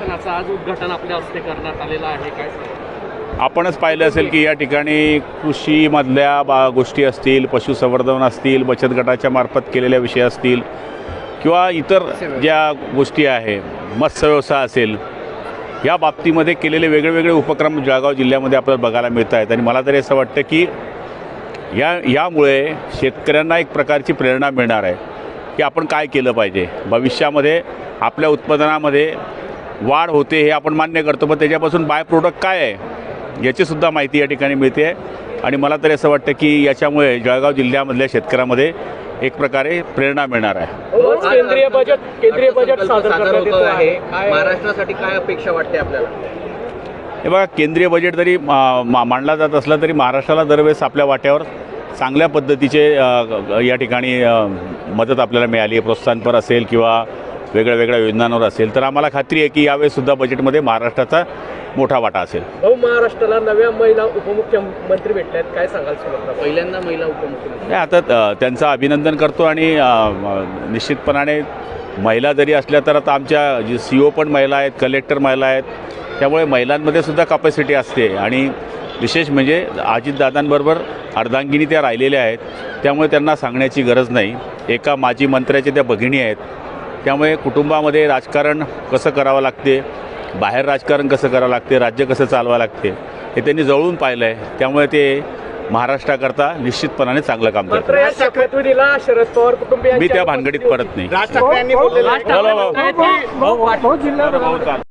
प्रदर्शनाचं आज उद्घाटन आपल्या हस्ते करण्यात आलेलं आहे. काय आपणच पाहिलं असेल की या ठिकाणी कृषीमधल्या बा गोष्टी असतील पशुसंवर्धन असतील बचत गटाच्या मार्फत केलेल्या विषय असतील किंवा इतर ज्या गोष्टी आहे मत्स्य व्यवसाय असेल या बाबतीमध्ये केलेले वेगळेवेगळे उपक्रम जळगाव जिल्ह्यामध्ये आपल्याला बघायला मिळत आहेत. आणि मला तरी असं वाटतं की या यामुळे शेतकऱ्यांना एक प्रकारची प्रेरणा मिळणार आहे की आपण काय केलं पाहिजे. भविष्यामध्ये आपल्या उत्पादनामध्ये वाढ होते हे आपण मान्य करतो. पण त्याच्यापासून बाय प्रोडक्ट काय आहे याचीसुद्धा माहिती या ठिकाणी मिळते. आणि मला तरी असं वाटतं की याच्यामुळे जळगाव जिल्ह्यामधल्या शेतकऱ्यामध्ये एक प्रकारे प्रेरणा मिळणार आहे. केंद्रीय बजेट केंद्रीय बजेट सादर होत आहे. महाराष्ट्रासाठी काय अपेक्षा वाटते आपल्याला? हे बघा केंद्रीय बजेट जरी मा- मांडला जात असला तरी महाराष्ट्राला दरवेळेस आपल्या वाट्यावर चांगल्या पद्धतीचे या ठिकाणी मदत आपल्याला मिळाली आहे. प्रोत्साहनपर असेल किंवा वेगळ्या वेगळ्या योजनांवर असेल तर आम्हाला खात्री आहे की यावेळेसुद्धा बजेटमध्ये महाराष्ट्राचा मोठा वाटा असेल. भाऊ महाराष्ट्राला नव्या महिला उपमुख्यमंत्री भेटल्यात. काय सांगाल सुमित्रा पहिल्यांदा महिला उपमुख्यमंत्री. नाही, आता त्यांचं अभिनंदन करतो आणि निश्चितपणाने महिला जरी असल्या तर आता आमच्या जी सी ओ पण महिला आहेत कलेक्टर महिला आहेत त्यामुळे महिलांमध्ये सुद्धा कपॅसिटी असते. आणि विशेष म्हणजे अजितदादांबरोबर अर्धांगिनी त्या राहिलेल्या आहेत त्यामुळे त्यांना सांगण्याची गरज नाही. एका माजी मंत्र्याच्या त्या भगिनी आहेत त्यामुळे कुटुंबामध्ये राजकारण कसं करावं लागते? बाहेर राजकारण कसं करावं लागते? राज्य कसं चालवावं लागते? हे त्यांनी जवळून पाहिलं आहे त्यामुळे ते महाराष्ट्राकरता निश्चितपणाने चांगलं काम करतात. मी त्या भानगडीत परत नाही.